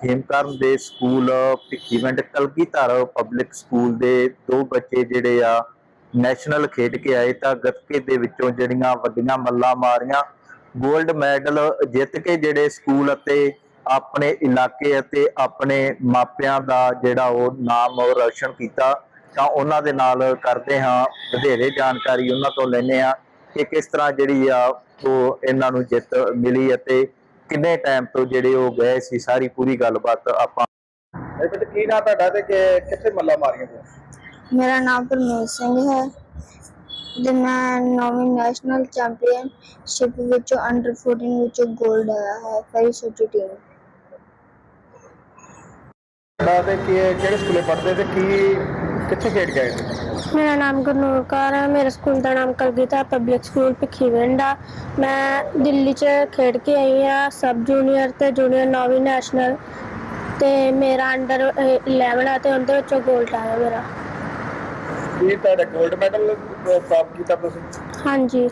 ਖੇਮਕਰਨ ਦੇ school Bhikhiwind Kalgidhar public school ਦੇ ਦੋ ਬੱਚੇ ਜਿਹੜੇ ਆ ਨੈਸ਼ਨਲ ਖੇਡ ਕੇ ਆਏ ਤਾਂ ਗੱਤਕੇ ਦੇ ਵਿੱਚੋਂ ਜਿਹੜੀਆਂ ਵੱਡੀਆਂ ਮੱਲਾਂ ਮਾਰੀਆਂ। 골ਡ ਮੈਡਲ ਜਿੱਤ ਕੇ ਜਿਹੜੇ ਸਕੂਲ ਅਤੇ ਆਪਣੇ ਇਲਾਕੇ ਅਤੇ ਆਪਣੇ ਮਾਪਿਆਂ ਦਾ ਜਿਹੜਾ ਉਹ ਨਾਮ ਉਹ ਰੌਸ਼ਨ ਕੀਤਾ, ਤਾਂ ਉਹਨਾਂ ਦੇ ਨਾਲ ਕਰਦੇ ਹਾਂ ਵਧੇਰੇ ਜਾਣਕਾਰੀ। ਉਹਨਾਂ ਤੋਂ ਲੈਣੇ ਆ ਕਿ ਕਿਸ ਤਰ੍ਹਾਂ ਜਿਹੜੀ ਆ ਉਹ ਇਹਨਾਂ ਨੂੰ ਜਿੱਤ ਮਿਲੀ ਅਤੇ ਕਿੰਨੇ ਟਾਈਮ ਤੋਂ ਜਿਹੜੇ ਉਹ ਗਏ ਸੀ ਸਾਰੀ ਪੂਰੀ ਗੱਲਬਾਤ ਆਪਾਂ ਇਹ ਬੇਟੇ ਕੀ ਨਾਂ ਤੁਹਾਡਾ ਤੇ ਕਿ ਕਿੱਥੇ ਮੱਲਾ ਮਾਰੀਆਂ ਤੂੰ ਮੇਰਾ ਨਾਮ ਪਰਮੇਸ਼ ਸਿੰਘ ਹੈ ਤੇ ਮੈਂ ਨੌਵੀਂ ਨੈਸ਼ਨਲ ਚੈਂਪੀਅਨਸ਼ਿਪ ਵਿੱਚੋਂ ਅੰਡਰ 14 ਵਿੱਚੋਂ 골ਡ ਆਇਆ ਹੈ ਫਰੀ ਸੋਚੀ ਟੀਮ ਤੁਹਾਡਾ ਤੇ ਕੀ ਕਿਹੜੇ ਸਕੂਲੇ ਪੜ੍ਹਦੇ ਤੇ ਕੀ ਕਿੱਥੇ ਖੇਡ ਗਏ? ਮੇਰਾ ਨਾਮ ਗੁਰਨੂਰ ਕੌਰ ਹੈ ਮੇਰੇ ਸਕੂਲ ਦਾ ਨਾਮ ਕਲਗੀਧਰ ਪਬਲਿਕ ਸਕੂਲ ਭਿੱਖੀਵਿੰਡ ਮੈਂ ਦਿੱਲੀ 'ਚ ਖੇਡ ਕੇ ਆਈ ਆ ਸਬ ਜੂਨੀਅਰ ਤੇ ਜੂਨੀਅਰ ਨੌਵੀਂ ਨੈਸ਼ਨਲ ਤੇ ਮੇਰਾ ਅੰਡਰ 11 ਆ ਤੇ ਉਹਦੇ ਵਿੱਚੋਂ 골ਡ ਆਇਆ ਮੇਰਾ। ਕੀ ਤੁਹਾਡਾ 골ਡ ਮੈਡਲ ਪ੍ਰਾਪਤ ਕੀਤਾ ਤੁਸੀਂ? ਹਾਂਜੀ।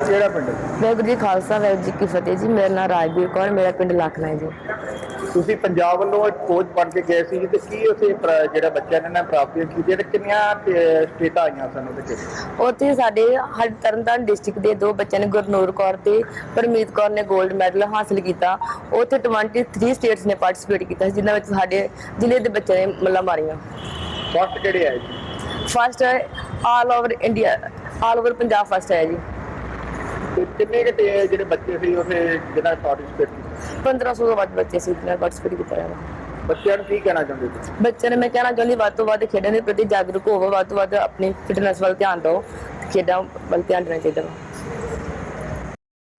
ਕਿਹੜਾ ਪਿੰਡ? ਵਾਹਿਗੁਰੂ ਜੀ ਖਾਲਸਾ ਵਾਹਿਗੁਰੂ ਜੀ ਕੀ ਫਤਿਹ ਜੀ ਮੇਰਾ ਨਾਮ ਰਾਜਵੀਰ ਕੌਰ ਮੇਰਾ ਪਿੰਡ ਲਖਨਾ ਹੈ ਜੀ। ਤੁਸੀਂ ਪੰਜਾਬ ਵੱਲੋਂ ਇੱਕ ਕੋਚ ਬਣ ਕੇ ਗਏ ਸੀ ਤੇ ਕੀ ਉੱਥੇ ਜਿਹੜਾ ਬੱਚਿਆਂ ਨੇ ਨਾ ਪ੍ਰਾਪਤੀਆਂ ਕੀਤੀਆਂ ਤੇ ਕਿੰਨੀਆਂ ਸਟੇਟਾਂ ਆਈਆਂ ਸਨ ਉਹਦੇ ਵਿੱਚ? ਉੱਥੇ ਸਾਡੇ ਹਰ ਤਰਨਤਾਰਨ ਡਿਸਟ੍ਰਿਕਟ ਦੇ ਦੋ ਬੱਚਿਆਂ ਨੇ ਗੁਰਨੂਰ ਕੌਰ ਤੇ ਪਰਮੀਤ ਕੌਰ ਨੇ 골ਡ ਮੈਡਲ ਹਾਸਲ ਕੀਤਾ। ਉੱਥੇ 23 ਸਟੇਟਸ ਨੇ ਪਾਰਟਿਸਿਪੇਟ ਕੀਤਾ ਜਿਨ੍ਹਾਂ ਵਿੱਚ ਸਾਡੇ ਜ਼ਿਲ੍ਹੇ ਦੇ ਬੱਚਿਆਂ ਨੇ ਮੱਲਾਂ ਮਾਰੀਆਂ। ਫਸਟ ਕਿਹੜੇ ਆਏ ਜੀ first all over India all over Punjab first ਹੈ ਜੀ। ਕਿੰਨੇ ਕੁ ਜਿਹੜੇ ਬੱਚੇ ਸੀ ਉੱਥੇ ਜਿਹਨਾਂ ਪਾਰਟਿਸਿਪੇਟ 1500 ਤੋਂ ਵੱਧ ਬੱਚੇ ਸੀ ਜਿਨ੍ਹਾਂ ਨੇ ਪਾਰਟਿਸਿਪੇਟ ਕੀਤਾ ਹੈ ਬੱਚਿਆਂ ਨੂੰ ਕੀ ਕਹਿਣਾ ਚਾਹੁੰਦੇ ਤੁਸੀਂ? ਬੱਚਿਆਂ ਨੇ ਮੈਂ ਕਹਿਣਾ ਚਾਹੁੰਦੀ ਵੱਧ ਤੋਂ ਵੱਧ ਖੇਡਾਂ ਦੇ ਪ੍ਰਤੀ ਜਾਗਰੂਕ ਹੋਵੋ ਵੱਧ ਤੋਂ ਵੱਧ ਆਪਣੀ ਫਿਟਨੈਸ ਵੱਲ ਧਿਆਨ ਦਿਓ ਖੇਡਾਂ ਵੱਲ ਧਿਆਨ ਦੇਣਾ ਚਾਹੀਦਾ ਵਾ।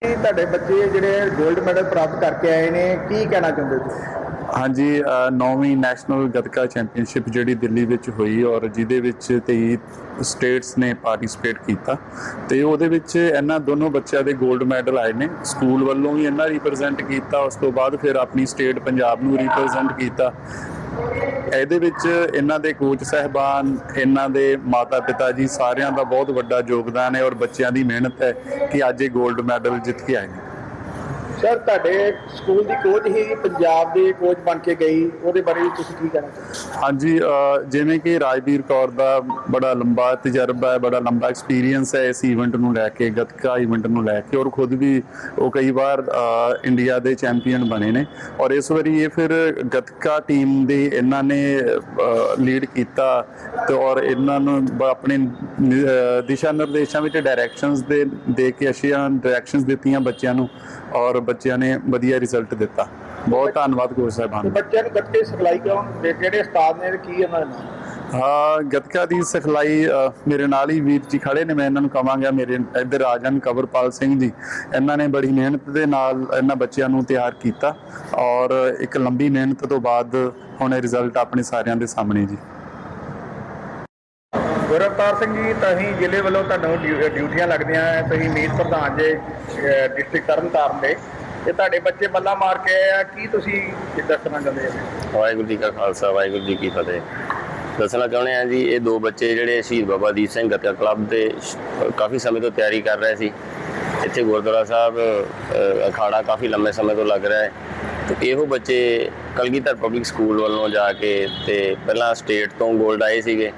ਤੁਹਾਡੇ ਬੱਚੇ ਜਿਹੜੇ 골ਡ ਮੈਡਲ ਪ੍ਰਾਪਤ ਕਰਕੇ ਆਏ ਨੇ ਕੀ ਕਹਿਣਾ ਚਾਹੁੰਦੇ ਤੁਸੀਂ? ਹਾਂਜੀ ਨੌਵੀਂ ਨੈਸ਼ਨਲ ਗੱਤਕਾ ਚੈਂਪੀਅਨਸ਼ਿਪ ਜਿਹੜੀ ਦਿੱਲੀ ਵਿੱਚ ਹੋਈ ਔਰ ਜਿਹਦੇ ਵਿੱਚ 23 ਸਟੇਟਸ ਨੇ ਪਾਰਟਿਸਿਪੇਟ ਕੀਤਾ ਤੇ ਉਹਦੇ ਵਿੱਚ ਇਹਨਾਂ ਦੋਨੋਂ ਬੱਚਿਆਂ ਦੇ 골ਡ ਮੈਡਲ ਆਏ ਨੇ। ਸਕੂਲ ਵੱਲੋਂ ਵੀ ਇਹਨਾਂ ਰਿਪਰੈਜ਼ੈਂਟ ਕੀਤਾ, ਉਸ ਤੋਂ ਬਾਅਦ ਫਿਰ ਆਪਣੀ ਸਟੇਟ ਪੰਜਾਬ ਨੂੰ ਰਿਪਰੈਜ਼ੈਂਟ ਕੀਤਾ। ਇਹਦੇ ਵਿੱਚ ਇਹਨਾਂ ਦੇ ਕੋਚ ਸਹਿਬਾਨ, ਇਹਨਾਂ ਦੇ ਮਾਤਾ ਪਿਤਾ ਜੀ ਸਾਰਿਆਂ ਦਾ ਬਹੁਤ ਵੱਡਾ ਯੋਗਦਾਨ ਹੈ ਔਰ ਬੱਚਿਆਂ ਦੀ ਮਿਹਨਤ ਹੈ ਕਿ ਅੱਜ ਇਹ 골ਡ ਮੈਡਲ ਜਿੱਤ ਕੇ ਆਏ ਨੇ। ਸਰ ਤੁਹਾਡੇ ਸਕੂਲ ਦੀ ਕੋਚ ਹੀ ਪੰਜਾਬ ਦੇ ਕੋਚ ਬਣ ਕੇ ਗਈ, ਉਹਦੇ ਬਾਰੇ ਤੁਸੀਂ ਕੀ ਕਹਿਣਾ ਚਾਹੁੰਦੇ ਹਾਂਜੀ ਜਿਵੇਂ ਕਿ ਰਾਜਵੀਰ ਕੌਰ ਦਾ ਬੜਾ ਲੰਬਾ ਤਜਰਬਾ ਹੈ, ਬੜਾ ਲੰਬਾ ਐਕਸਪੀਰੀਅੰਸ ਹੈ ਇਸ ਇਵੈਂਟ ਨੂੰ ਲੈ ਕੇ, ਗੱਤਕਾ ਇਵੈਂਟ ਨੂੰ ਲੈ ਕੇ ਔਰ ਖੁਦ ਵੀ ਉਹ ਕਈ ਵਾਰ ਇੰਡੀਆ ਦੇ ਚੈਂਪੀਅਨ ਬਣੇ ਨੇ ਔਰ ਇਸ ਵਾਰੀ ਇਹ ਫਿਰ ਗੱਤਕਾ ਟੀਮ ਦੇ ਇਹਨਾਂ ਨੇ ਲੀਡ ਕੀਤਾ ਤੇ ਔਰ ਇਹਨਾਂ ਨੂੰ ਆਪਣੇ ਦਿਸ਼ਾ ਨਿਰਦੇਸ਼ਾਂ ਵਿੱਚ ਡਾਇਰੈਕਸ਼ਨਸ ਦੇ ਦੇ ਕੇ ਅੱਛੀਆਂ ਡਾਇਰੈਕਸ਼ਨਸ ਦਿੱਤੀਆਂ ਬੱਚਿਆਂ ਨੂੰ ਔਰ ਬੱਚਿਆਂ ਨੇ ਵਧੀਆ ਰਿਜ਼ਲਟ ਦਿੱਤਾ। ਬਹੁਤ ਧੰਨਵਾਦ ਕੋਚ ਸਾਹਿਬਾਨ। ਦਾ ਬੱਚਿਆਂ ਨੂੰ ਗੱਤਕੇ ਸਿਖਲਾਈ ਕੌਣ ਦੇ ਕਿਹੜੇ ਉਸਤਾਦ ਨੇ ਕੀ ਉਹਨਾਂ ਦਾ ਨਾਮ ਹਾਂ ਗੱਤਕਾ ਦੀ ਸਿਖਲਾਈ ਮੇਰੇ ਨਾਲ ਹੀ ਵੀਰ ਜੀ ਖੜੇ ਨੇ ਮੈਂ ਇਹਨਾਂ ਨੂੰ ਕਵਾਂਗਾ ਮੇਰੇ ਇੱਧਰ ਜਾਣ ਕਵਰਪਾਲ ਸਿੰਘ ਜੀ ਇਹਨਾਂ ਨੇ ਬੜੀ ਮਿਹਨਤ ਦੇ ਨਾਲ ਇਹਨਾਂ ਬੱਚਿਆਂ ਨੂੰ ਤਿਆਰ ਕੀਤਾ ਔਰ ਇੱਕ ਲੰਬੀ ਮਿਹਨਤ ਤੋਂ ਬਾਅਦ ਹੁਣ ਇਹ ਰਿਜ਼ਲਟ ਆਪਣੇ ਸਾਰਿਆਂ ਦੇ ਸਾਹਮਣੇ ਜੀ। ਗੁਰਵਤਾਰ ਸਿੰਘ ਜੀ ਤੁਸੀਂ ਜ਼ਿਲ੍ਹੇ ਵੱਲੋਂ ਤੁਹਾਨੂੰ ਡਿਊ- ਡਿਊਟੀਆਂ ਲੱਗਦੀਆਂ ਹੈ ਤੁਸੀਂ ਮੀਤ ਪ੍ਰਧਾਨ ਜੇ ਡਿਸਟ੍ਰਿਕਟ ਤਰਨਤਾਰਨ ਦੇ। ਤੇ ਤੁਹਾਡੇ ਬੱਚੇ ਮੱਲਾ ਮਾਰ ਕੇ ਆਏ ਆ। ਕੀ ਤੁਸੀਂ ਦੱਸਣਾ ਚਾਹੁੰਦੇ ਹੋ? ਵਾਹਿਗੁਰੂ ਜੀ ਕਾ ਖਾਲਸਾ ਵਾਹਿਗੁਰੂ ਜੀ ਕੀ ਫਤਿਹ। ਦੱਸਣਾ ਚਾਹੁੰਦੇ ਆ ਜੀ ਇਹ ਦੋ ਬੱਚੇ ਜਿਹੜੇ ਸ਼ਹੀਦ ਬਾਬਾ ਦੀਪ ਸਿੰਘ ਗੱਤਕਾ ਕਲੱਬ ਦੇ ਸ਼- ਕਾਫੀ ਸਮੇਂ ਤੋਂ ਤਿਆਰੀ ਕਰ ਰਹੇ ਸੀ। ਇੱਥੇ ਗੁਰਦੁਆਰਾ ਸਾਹਿਬ ਅ, ਅਖਾੜਾ ਕਾਫੀ ਲੰਮੇ ਸਮੇਂ ਤੋਂ ਲੱਗ ਰਿਹਾ ਹੈ ਤੇ ਇਹੋ ਬੱਚੇ ਕਲਗੀਧਰ ਪਬਲਿਕ ਸਕੂਲ ਵੱਲੋਂ ਜਾ ਕੇ ਤੇ ਪਹਿਲਾਂ ਸਟੇਟ ਤੋਂ 골ਡ ਆਏ ਸੀਗੇ।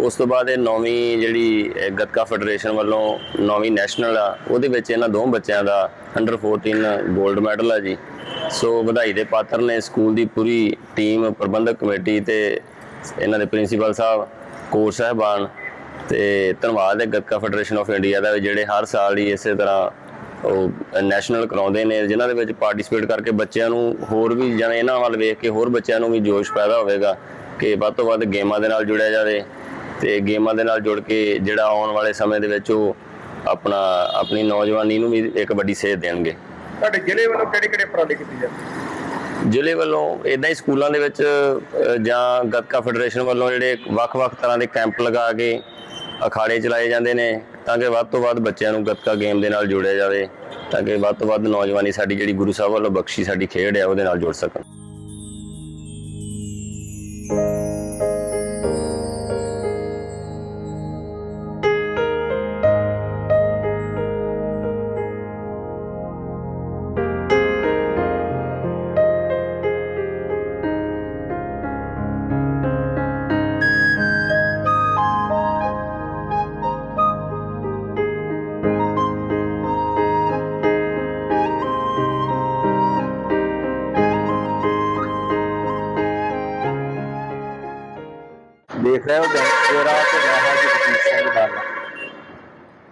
ਉਸ ਤੋਂ ਬਾਅਦ ਇਹ ਨੌਵੀਂ ਜਿਹੜੀ ਗੱਤਕਾ ਫੈਡਰੇਸ਼ਨ ਵੱਲੋਂ ਨੌਵੀਂ ਨੈਸ਼ਨਲ ਆ, ਉਹਦੇ ਵਿੱਚ ਇਹਨਾਂ ਦੋ ਬੱਚਿਆਂ ਦਾ ਅੰਡਰ 14 골ਡ ਮੈਡਲ ਆ ਜੀ। ਸੋ ਵਧਾਈ ਦੇ ਪਾਤਰ ਨੇ ਸਕੂਲ ਦੀ ਪੂਰੀ ਟੀਮ ਪ੍ਰਬੰਧਕ ਕਮੇਟੀ ਤੇ ਇਹਨਾਂ ਦੇ ਪ੍ਰਿੰਸੀਪਲ ਸਾਹਿਬ ਕੋਚ ਸਾਹਿਬਾਨ ਤੇ ਧੰਨਵਾਦ ਹੈ ਗੱਤਕਾ ਫੈਡਰੇਸ਼ਨ ਆਫ ਇੰਡੀਆ ਦਾ ਜਿਹੜੇ ਹਰ ਸਾਲ ਹੀ ਇਸੇ ਤਰ੍ਹਾਂ ਉਹ ਨੈਸ਼ਨਲ ਕਰਾਉਂਦੇ ਨੇ, ਜਿਨ੍ਹਾਂ ਦੇ ਵਿੱਚ ਪਾਰਟਿਸਿਪੇਟ ਕਰਕੇ ਬੱਚਿਆਂ ਨੂੰ ਹੋਰ ਵੀ ਜਿਵੇਂ ਇਹਨਾਂ ਵੱਲ ਵੇਖ ਕੇ ਹੋਰ ਬੱਚਿਆਂ ਨੂੰ ਵੀ ਜੋਸ਼ ਪੈਦਾ ਹੋਵੇਗਾ ਕਿ ਵੱਧ ਤੋਂ ਵੱਧ ਗੇਮਾਂ ਦੇ ਨਾਲ ਜੁੜਿਆ ਜਾਵੇ। ਤੇ ਗੇਮਾਂ ਦੇ ਨਾਲ ਜੁੜ ਕੇ ਜਿਹੜਾ ਆਉਣ ਵਾਲੇ ਸਮੇਂ ਦੇ ਵਿੱਚ ਉਹ ਆਪਣਾ ਆਪਣੀ ਨੌਜਵਾਨੀ ਨੂੰ ਵੀ ਇੱਕ ਵੱਡੀ ਸੇਧ ਦੇਣਗੇ। ਤੁਹਾਡੇ ਜ਼ਿਲ੍ਹੇ ਵੱਲੋਂ ਕਿਹੜੇ ਕਿਹੜੇ ਉਪਰਾਲੇ ਕੀਤੇ ਜਾਂਦੇ? ਜ਼ਿਲ੍ਹੇ ਵੱਲੋਂ ਇਦਾਂ ਹੀ ਸਕੂਲਾਂ ਦੇ ਵਿੱਚ ਜਾਂ ਗੱਤਕਾ ਫੈਡਰੇਸ਼ਨ ਵੱਲੋਂ ਜਿਹੜੇ ਵੱਖ-ਵੱਖ ਤਰ੍ਹਾਂ ਦੇ ਕੈਂਪ ਲਗਾ ਕੇ ਅਖਾੜੇ ਚਲਾਏ ਜਾਂਦੇ ਨੇ ਤਾਂ ਕਿ ਵੱਧ ਤੋਂ ਵੱਧ ਬੱਚਿਆਂ ਨੂੰ ਗੱਤਕਾ ਗੇਮ ਦੇ ਨਾਲ ਜੋੜਿਆ ਜਾਵੇ ਤਾਂ ਕਿ ਵੱਧ ਤੋਂ ਵੱਧ ਨੌਜਵਾਨੀ ਸਾਡੀ ਜਿਹੜੀ ਗੁਰੂ ਸਾਹਿਬ ਵੱਲੋਂ ਬਖਸ਼ੀ ਸਾਡੀ ਖੇਡ ਹੈ ਉਹਦੇ ਨਾਲ ਜੁੜ ਸਕਣ। ਸਹਿਬ ਡੈਂਗੇਰਾ ਤੇ ਰਾਹਾ ਜਗਦੀਪ ਸਿੰਘ ਬਾਲਾ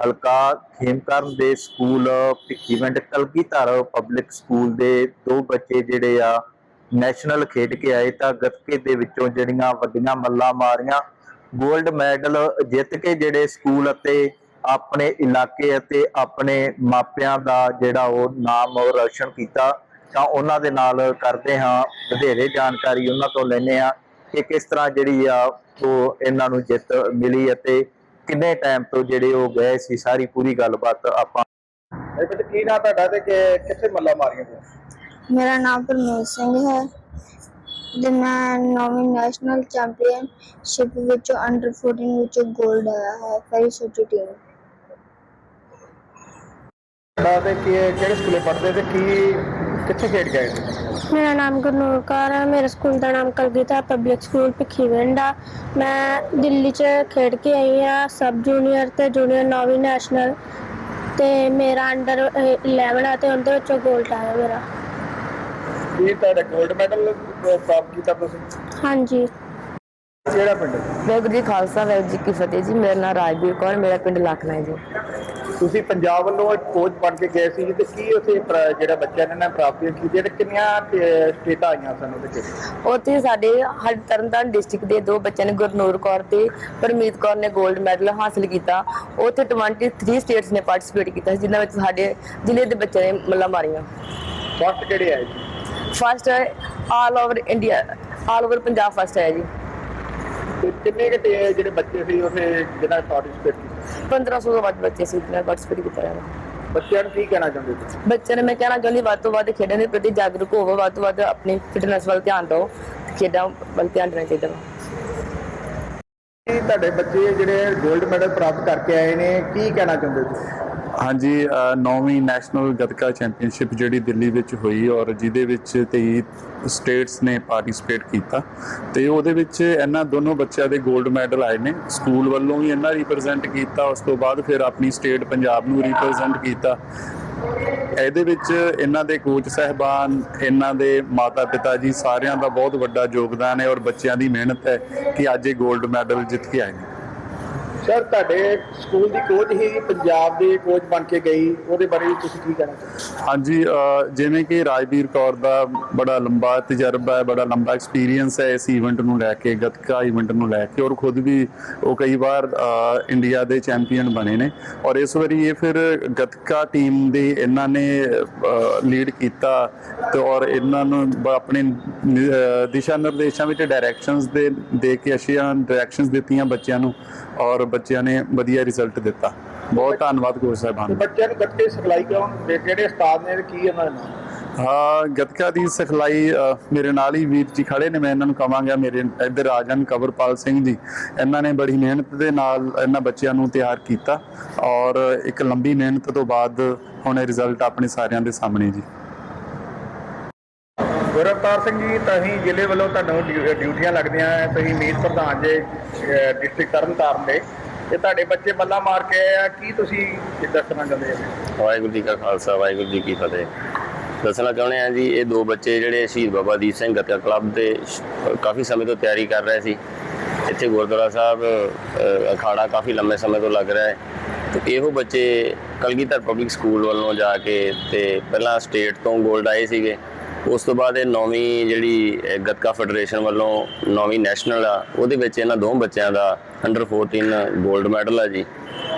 ਹਲਕਾ ਖੇਮਕਰਨ ਦੇ school event Kalgidhar public school ਦੇ ਦੋ ਬੱਚੇ ਜਿਹੜੇ ਆ ਨੈਸ਼ਨਲ ਖੇਡ ਕੇ ਆਏ ਤਾਂ ਗੱਤਕੇ ਦੇ ਵਿੱਚੋਂ ਜਿਹੜੀਆਂ ਵੱਡੀਆਂ ਮੱਲਾਂ ਮਾਰੀਆਂ 골ਡ ਮੈਡਲ ਜਿੱਤ ਕੇ ਜਿਹੜੇ ਸਕੂਲ ਅਤੇ ਆਪਣੇ ਇਲਾਕੇ ਅਤੇ ਆਪਣੇ ਮਾਪਿਆਂ ਦਾ ਜਿਹੜਾ ਉਹ ਨਾਮ ਉਹ ਰੋਸ਼ਨ ਕੀਤਾ, ਤਾਂ ਉਹਨਾਂ ਦੇ ਨਾਲ ਕਰਦੇ ਹਾਂ ਵਧੇਰੇ ਜਾਣਕਾਰੀ, ਉਹਨਾਂ ਤੋਂ ਲੈਨੇ ਆ ਕਿ ਕਿਸ ਤਰ੍ਹਾਂ ਜਿਹੜੀ ਆ ਉਹ ਇਹਨਾਂ ਨੂੰ ਜਿੱਤ ਮਿਲੀ ਅਤੇ ਕਿੰਨੇ ਟਾਈਮ ਤੋਂ ਜਿਹੜੇ ਉਹ ਗਏ ਸੀ ਸਾਰੀ ਪੂਰੀ ਗੱਲਬਾਤ ਆਪਾਂ ਬੇਟੇ ਕੀ ਨਾਂ ਤੁਹਾਡਾ ਤੇ ਕਿ- ਕਿੱਥੇ ਮੱਲਾ ਮਾਰੀਆਂ ਤੁਸੀਂ? ਮੇਰਾ ਨਾਮ ਪਰਮੇਸ਼ ਸਿੰਘ ਹੈ ਤੇ ਮੈਂ ਨੌਵੀਂ ਨੈਸ਼ਨਲ ਚੈਂਪੀਅਨਸ਼ਿਪ ਵਿੱਚੋਂ ਅੰਡਰ 14 ਵਿੱਚੋਂ 골ਡ ਆਇਆ ਹੈ ਫਰੀ ਸੋਚੀ ਟੀਮ ਤੁਹਾਡਾ ਤੇ ਕੀ- ਕਿਹੜੇ ਸਕੂਲੇ ਪੜ੍ਹਦੇ ਤੇ ਕੀ ਕਿੱਥੇ ਖੇਡ ਗਏ ਸੀ? ਮੇਰਾ ਨਾਮ ਗੁਰਨੂਰ ਕੌਰ ਹੈ ਮੇਰੇ ਸਕੂਲ ਦਾ ਨਾਮ ਕਲਗੀਧਰ ਪਬਲਿਕ ਸਕੂਲ ਭਿੱਖੀਵਿੰਡ ਆ। ਮੈਂ ਦਿੱਲੀ 'ਚ ਖੇਡ ਕੇ ਆਈ ਆ ਸਬ ਜੂਨੀਅਰ ਤੇ ਜੂਨੀਅਰ ਨੌਵੀਂ ਨੈਸ਼ਨਲ ਤੇ ਮੇਰਾ ਅੰਡਰ 11 ਆ ਤੇ ਉਹਦੇ ਵਿੱਚੋਂ 골ਡ ਆਇਆ ਮੇਰਾ। ਕੀ ਤੁਹਾਡਾ 골ਡ ਮੈਡਲ ਪ੍ਰਾਪਤ ਕੀਤਾ ਤੁਸੀਂ? ਹਾਂਜੀ। ਕਿਹੜਾ ਪਿੰਡ? ਵਾਹਿਗੁਰੂ ਜੀ ਖਾਲਸਾ ਵਾਹਿਗੁਰੂ ਜੀ ਕੀ ਫਤਿਹ ਜੀ ਮੇਰਾ ਨਾਮ ਰਾਜਵੀਰ ਕੌਰ ਮੇਰਾ ਪਿੰਡ ਲਖਨਾ ਹੈ ਜੀ। ਤੁਸੀਂ ਪੰਜਾਬ ਵੱਲੋਂ ਇੱਕ ਕੋਚ ਬਣ ਕੇ ਗਏ ਸੀ ਤੇ ਕੀ ਉੱਥੇ ਜਿਹੜਾ ਬੱਚਿਆਂ ਨੇ ਨਾ ਪ੍ਰਾਪਤੀਆਂ ਕੀਤੀਆਂ ਤੇ ਕਿੰਨੀਆਂ ਸਟੇਟਾਂ ਆਈਆਂ ਸਨ ਉਹਦੇ ਵਿੱਚ? ਉੱਥੇ ਸਾਡੇ ਸਾਡੇ ਤਰਨਤਾਰਨ ਡਿਸਟ੍ਰਿਕਟ ਦੇ ਦੋ ਬੱਚਿਆਂ ਨੇ ਗੁਰਨੂਰ ਕੌਰ ਤੇ ਪਰਮੀਤ ਕੌਰ ਨੇ 골ਡ ਮੈਡਲ ਹਾਸਲ ਕੀਤਾ। ਉੱਥੇ 23 ਸਟੇਟਸ ਨੇ ਪਾਰਟਿਸਿਪੇਟ ਕੀਤਾ ਜਿਨ੍ਹਾਂ ਵਿੱਚ ਸਾਡੇ ਜ਼ਿਲ੍ਹੇ ਦੇ ਬੱਚਿਆਂ ਨੇ ਮੱਲਾਂ ਮਾਰੀਆਂ। ਫਸਟ ਕਿਹੜੇ ਆਏ ਜੀ first all over India all over Punjab first ਹੈ ਜੀ। ਕਿੰਨੇ ਕੁ ਜਿਹੜੇ ਬੱਚੇ ਸੀ ਉੱਥੇ ਜਿਹਨਾਂ ਪਾਰਟਿਸਿਪੇਟ 1500 ਤੋਂ ਵੱਧ ਬੱਚੇ ਸੀ ਜਿਨ੍ਹਾਂ ਪਾਰਟਿਸਿਪੇਟ ਕੀਤਾ ਜਾਵੇ ਬੱਚਿਆਂ ਨੂੰ ਕੀ ਕਹਿਣਾ ਚਾਹੁੰਦੇ ਤੁਸੀਂ? ਬੱਚਿਆਂ ਨੇ ਮੈਂ ਕਹਿਣਾ ਚਾਹੁੰਦੀ ਵੱਧ ਤੋਂ ਵੱਧ ਖੇਡਾਂ ਦੇ ਪ੍ਰਤੀ ਜਾਗਰੂਕ ਹੋਵੋ ਵੱਧ ਤੋਂ ਵੱਧ ਆਪਣੀ ਫਿਟਨੈਸ ਵੱਲ ਧਿਆਨ ਦਿਓ ਤੇ ਖੇਡਾਂ ਵੱਲ ਧਿਆਨ ਦੇਣਾ ਚਾਹੀਦਾ ਵਾ। ਕੀ ਤੁਹਾਡੇ ਬੱਚੇ ਜਿਹੜੇ 골ਡ ਮੈਡਲ ਪ੍ਰਾਪਤ ਕਰਕੇ ਆਏ ਨੇ ਕੀ ਕਹਿਣਾ ਚਾਹੁੰਦੇ ਤੁਸੀਂ? ਹਾਂਜੀ ਅ, ਨੌਵੀਂ ਨੈਸ਼ਨਲ ਗੱਤਕਾ ਚੈਂਪੀਅਨਸ਼ਿਪ ਜਿਹੜੀ ਦਿੱਲੀ ਵਿੱਚ ਹੋਈ ਔਰ ਜਿਹਦੇ ਵਿੱਚ 23 ਸਟੇਟਸ ਨੇ ਪਾਰਟਿਸਿਪੇਟ ਕੀਤਾ ਤੇ ਉਹਦੇ ਵਿੱਚ ਇਹਨਾਂ ਦੋਨੋਂ ਬੱਚਿਆਂ ਦੇ 골ਡ ਮੈਡਲ ਆਏ ਨੇ। ਸਕੂਲ ਵੱਲੋਂ ਵੀ ਇਹਨਾਂ ਰਿਪਰੈਜ਼ੈਂਟ ਕੀਤਾ ਉਸ ਤੋਂ ਬਾਅਦ ਫਿਰ ਆਪਣੀ ਸਟੇਟ ਪੰਜਾਬ ਨੂੰ ਰਿਪਰੈਜ਼ੈਂਟ ਕੀਤਾ। ਇਹਦੇ ਵਿੱਚ ਇਹਨਾਂ ਦੇ ਕੋਚ ਸਹਿਬਾਨ ਇਹਨਾਂ ਦੇ ਮਾਤਾ ਪਿਤਾ ਜੀ ਸਾਰਿਆਂ ਦਾ ਬਹੁਤ ਵੱਡਾ ਯੋਗਦਾਨ ਹੈ ਔਰ ਬੱਚਿਆਂ ਦੀ ਮਿਹਨਤ ਹੈ ਕਿ ਅੱਜ ਇਹ 골ਡ ਮੈਡਲ ਜਿੱਤ ਕੇ ਆਏ ਨੇ। ਸਰ ਤੁਹਾਡੇ ਸਕੂਲ ਦੀ ਕੋਚ ਹੀ ਪੰਜਾਬ ਦੇ ਕੋਚ ਬਣ ਕੇ ਗਈ, ਉਹਦੇ ਬਾਰੇ ਤੁਸੀਂ ਕੀ ਕਹਿਣਾ ਚਾਹੁੰਦੇ ਹਾਂਜੀ ਜਿਵੇਂ ਕਿ ਰਾਜਵੀਰ ਕੌਰ ਦਾ ਬੜਾ ਲੰਬਾ ਤਜਰਬਾ ਹੈ, ਬੜਾ ਲੰਬਾ ਐਕਸਪੀਰੀਅੰਸ ਹੈ ਇਸ ਇਵੈਂਟ ਨੂੰ ਲੈ ਕੇ, ਗੱਤਕਾ ਇਵੈਂਟ ਨੂੰ ਲੈ ਕੇ ਔਰ ਖੁਦ ਵੀ ਉਹ ਕਈ ਵਾਰ ਇੰਡੀਆ ਦੇ ਚੈਂਪੀਅਨ ਬਣੇ ਨੇ ਔਰ ਇਸ ਵਾਰੀ ਇਹ ਫਿਰ ਗੱਤਕਾ ਟੀਮ ਦੀ ਇਹਨਾਂ ਨੇ ਲੀਡ ਕੀਤਾ ਤੇ ਔਰ ਇਹਨਾਂ ਨੂੰ ਆਪਣੇ ਦਿਸ਼ਾ ਨਿਰਦੇਸ਼ਾਂ ਵਿੱਚ ਡਾਇਰੈਕਸ਼ਨਸ ਦੇ ਦੇ ਕੇ ਅੱਛੀਆਂ ਡਾਇਰੈਕਸ਼ਨਸ ਦਿੱਤੀਆਂ ਬੱਚਿਆਂ ਨੂੰ ਔਰ ਬੱਚਿਆਂ ਨੇ ਵਧੀਆ ਰਿਜ਼ਲਟ ਦਿੱਤਾ। ਬਹੁਤ ਧੰਨਵਾਦ ਕੋਚ ਸਾਹਿਬਾਨ। ਦਾ ਬੱਚਿਆਂ ਨੂੰ ਗੱਤਕੇ ਸਿਖਲਾਈ ਕੌਣ ਦੇ ਕਿਹੜੇ ਉਸਤਾਦ ਨੇ ਤੇ ਕੀ ਇਹਨਾਂ ਦਾ ਨਾਮ ਹਾਂ ਗੱਤਕਾ ਦੀ ਸਿਖਲਾਈ ਅ, ਮੇਰੇ ਨਾਲ ਹੀ ਵੀਰ ਜੀ ਖੜੇ ਨੇ ਮੈਂ ਇਹਨਾਂ ਨੂੰ ਕਵਾਂਗਾ ਮੇਰੇ ਇੱਧਰ ਆ ਜਾਣ ਕਵਰਪਾਲ ਸਿੰਘ ਜੀ ਇਹਨਾਂ ਨੇ ਬੜੀ ਮਿਹਨਤ ਦੇ ਨਾਲ ਇਹਨਾਂ ਬੱਚਿਆਂ ਨੂੰ ਤਿਆਰ ਕੀਤਾ ਔਰ ਇੱਕ ਲੰਬੀ ਮਿਹਨਤ ਤੋਂ ਬਾਅਦ ਹੁਣ ਇਹ ਰਿਜ਼ਲਟ ਆਪਣੇ ਸਾਰਿਆਂ ਦੇ ਸਾਹਮਣੇ ਜੀ। ਗੁਰਵਤਾਰ ਸਿੰਘ ਜੀ ਤੁਸੀਂ ਜ਼ਿਲ੍ਹੇ ਵੱਲੋਂ ਤੁਹਾਨੂੰ ਡਿਊ- ਡਿਊਟੀਆਂ ਲੱਗਦੀਆਂ ਹੈ ਤੁਸੀਂ ਮੀਤ ਪ੍ਰਧਾਨ ਜੇ ਡਿਸਟ੍ਰਿਕਟ ਤਰਨਤਾਰਨ ਦੇ। ਤੇ ਤੁਹਾਡੇ ਬੱਚੇ ਮੱਲਾ ਮਾਰ ਕੇ ਆਏ ਆ, ਕੀ ਤੁਸੀਂ ਦੱਸਣਾ ਚਾਹੁੰਦੇ ਹੋ? ਵਾਹਿਗੁਰੂ ਜੀ ਕਾ ਖਾਲਸਾ, ਵਾਹਿਗੁਰੂ ਜੀ ਕੀ ਫਤਿਹ। ਦੱਸਣਾ ਚਾਹੁੰਦੇ ਆ ਜੀ, ਇਹ ਦੋ ਬੱਚੇ ਜਿਹੜੇ ਸ਼ਹੀਦ ਬਾਬਾ ਦੀਪ ਸਿੰਘ ਗੱਤਕਾ ਕਲੱਬ ਦੇ ਕਾਫੀ ਸਮੇਂ ਤੋਂ ਤਿਆਰੀ ਕਰ ਰਹੇ ਸੀ। ਇੱਥੇ ਗੁਰਦੁਆਰਾ ਸਾਹਿਬ ਅਖਾੜਾ ਕਾਫੀ ਲੰਮੇ ਸਮੇਂ ਤੋਂ ਲੱਗ ਰਿਹਾ ਹੈ। ਤੇ ਇਹੋ ਬੱਚੇ ਕਲਗੀਧਰ ਪਬਲਿਕ ਸਕੂਲ ਵੱਲੋਂ ਜਾ ਕੇ ਤੇ ਪਹਿਲਾਂ ਸਟੇਟ ਤੋਂ 골ਡ ਆਏ ਸੀਗੇ। ਉਸ ਤੋਂ ਬਾਅਦ ਇਹ ਨੌਵੀਂ ਜਿਹੜੀ ਗੱਤਕਾ ਫੈਡਰੇਸ਼ਨ ਵੱਲੋਂ ਨੌਵੀਂ ਨੈਸ਼ਨਲ ਆ, ਉਹਦੇ ਵਿੱਚ ਇਹਨਾਂ ਦੋ ਬੱਚਿਆਂ ਦਾ ਅੰਡਰ 14 골ਡ ਮੈਡਲ ਆ ਜੀ।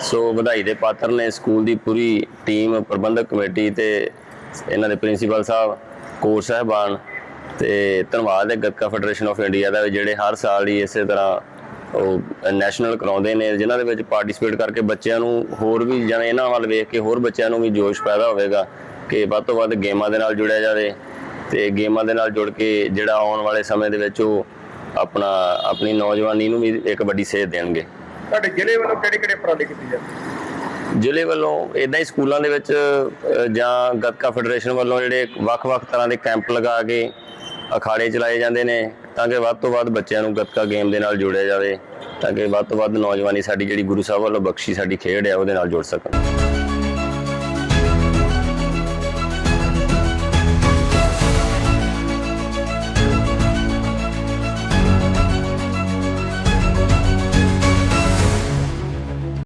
ਸੋ ਵਧਾਈ ਦੇ ਪਾਤਰ ਨੇ ਸਕੂਲ ਦੀ ਪੂਰੀ ਟੀਮ ਪ੍ਰਬੰਧਕ ਕਮੇਟੀ ਤੇ ਇਹਨਾਂ ਦੇ ਪ੍ਰਿੰਸੀਪਲ ਸਾਹਿਬ ਕੋਚ ਸਾਹਿਬਾਨ ਤੇ ਧੰਨਵਾਦ ਹੈ ਗੱਤਕਾ ਫੈਡਰੇਸ਼ਨ ਆਫ ਇੰਡੀਆ ਦਾ ਜਿਹੜੇ ਹਰ ਸਾਲ ਹੀ ਇਸੇ ਤਰ੍ਹਾਂ ਉਹ ਨੈਸ਼ਨਲ ਕਰਾਉਂਦੇ ਨੇ, ਜਿਨ੍ਹਾਂ ਦੇ ਵਿੱਚ ਪਾਰਟਿਸਿਪੇਟ ਕਰਕੇ ਬੱਚਿਆਂ ਨੂੰ ਹੋਰ ਵੀ ਜਿਵੇਂ ਇਹਨਾਂ ਵੱਲ ਵੇਖ ਕੇ ਹੋਰ ਬੱਚਿਆਂ ਨੂੰ ਵੀ ਜੋਸ਼ ਪੈਦਾ ਹੋਵੇਗਾ ਕਿ ਵੱਧ ਤੋਂ ਵੱਧ ਗੇਮਾਂ ਦੇ ਨਾਲ ਜੁੜਿਆ ਜਾਵੇ ਤੇ ਗੇਮਾਂ ਦੇ ਨਾਲ ਜੁੜ ਕੇ ਜਿਹੜਾ ਆਉਣ ਵਾਲੇ ਸਮੇਂ ਦੇ ਵਿੱਚ ਉਹ ਆਪਣਾ ਆਪਣੀ ਨੌਜਵਾਨੀ ਨੂੰ ਵੀ ਇੱਕ ਵੱਡੀ ਸੇਧ ਦੇਣਗੇ। ਤੁਹਾਡੇ ਜ਼ਿਲ੍ਹੇ ਵੱਲੋਂ ਕਿਹੜੇ ਕਿਹੜੇ ਉਪਰਾਲੇ ਕੀਤੇ ਜਾਂਦੇ? ਜ਼ਿਲ੍ਹੇ ਵੱਲੋਂ ਇਦਾਂ ਹੀ ਸਕੂਲਾਂ ਦੇ ਵਿੱਚ ਜਾਂ ਗੱਤਕਾ ਫੈਡਰੇਸ਼ਨ ਵੱਲੋਂ ਜਿਹੜੇ ਵੱਖ-ਵੱਖ ਤਰ੍ਹਾਂ ਦੇ ਕੈਂਪ ਲਗਾ ਕੇ ਅਖਾੜੇ ਚਲਾਏ ਜਾਂਦੇ ਨੇ ਤਾਂ ਕਿ ਵੱਧ ਤੋਂ ਵੱਧ ਬੱਚਿਆਂ ਨੂੰ ਗੱਤਕਾ ਗੇਮ ਦੇ ਨਾਲ ਜੋੜਿਆ ਜਾਵੇ ਤਾਂ ਕਿ ਵੱਧ ਤੋਂ ਵੱਧ ਨੌਜਵਾਨੀ ਸਾਡੀ ਜਿਹੜੀ ਗੁਰੂ ਸਾਹਿਬ ਵੱਲੋਂ ਬਖਸ਼ੀ ਸਾਡੀ ਖੇਡ ਹੈ ਉਹਦੇ ਨਾਲ ਜੁੜ ਸਕਣ।